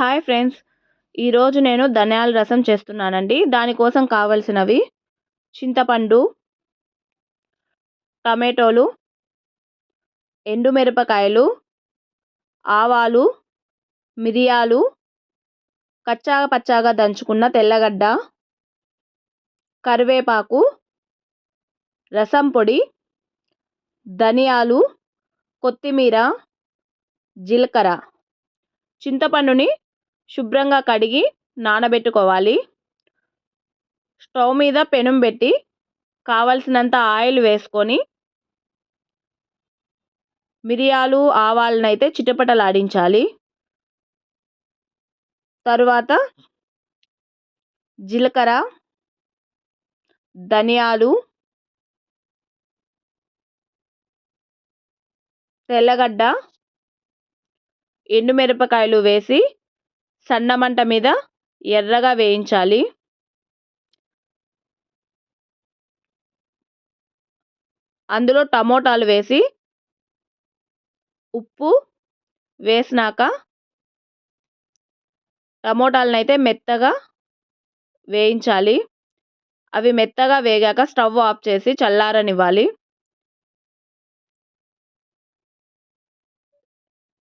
Hi friends. ఈరోజు నేను ధనియాల రసం చేస్తున్నానండి. దానికోసం కావలసినవి చింతపండు టమాటోలు ఎండుమిరపకాయలు ఆవాలు మిరియాలు కచ్చాగా పచ్చాగా దంచుకున్న తెల్లగడ్డ కరివేపాకు రసం పొడి ధనియాలు కొత్తిమీర జీలకర్ర. చింతపండుని శుభ్రంగా కడిగి నానబెట్టుకోవాలి. స్టవ్ మీద పెనం పెట్టి కావలసినంత ఆయిల్ వేసుకొని మిరియాలు ఆవాలనైతే చిటపటలాడించాలి. తరువాత జీలకర్ర ధనియాలు తెల్లగడ్డ ఎండుమిరపకాయలు వేసి సన్న మంట మీద ఎర్రగా వేయించాలి. అందులో టమోటాలు వేసి ఉప్పు వేసినాక టమోటాలనైతే మెత్తగా వేయించాలి. అవి మెత్తగా వేగాక స్టవ్ ఆఫ్ చేసి చల్లారనివ్వాలి.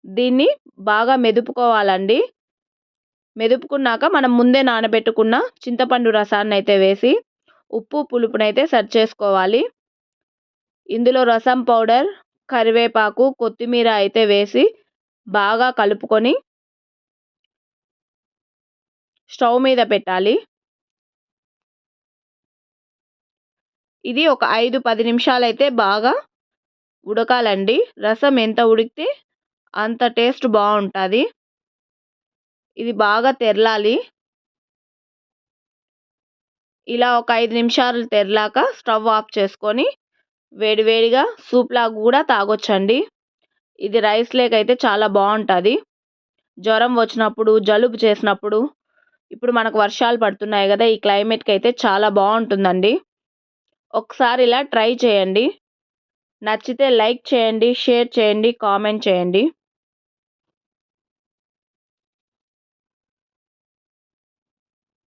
దీన్ని బాగా మెదుపుకోవాలండి. మెదుపుకున్నాక మనం ముందే నానబెట్టుకున్న చింతపండు రసాన్ని అయితే వేసి ఉప్పు పులుపునైతే సెట్ చేసుకోవాలి. ఇందులో రసం పౌడర్ కరివేపాకు కొత్తిమీర అయితే వేసి బాగా కలుపుకొని స్టవ్ మీద పెట్టాలి. ఇది ఒక ఐదు పది నిమిషాలు అయితే బాగా ఉడకాలండి. రసం ఎంత ఉడికితే అంత టేస్ట్ బాగుంటుంది. ఇది బాగా తెరలాలి. ఇలా ఒక ఐదు నిమిషాలు తెరలాక స్టవ్ ఆఫ్ చేసుకొని వేడివేడిగా సూప్లా కూడా తాగొచ్చండి. ఇది రైస్ లేక్ అయితే చాలా బాగుంటుంది. జ్వరం వచ్చినప్పుడు జలుబు చేసినప్పుడు ఇప్పుడు మనకు వర్షాలు పడుతున్నాయి కదా ఈ క్లైమేట్కి అయితే చాలా బాగుంటుందండి. ఒకసారి ఇలా ట్రై చేయండి. నచ్చితే లైక్ చేయండి షేర్ చేయండి కామెంట్ చేయండి.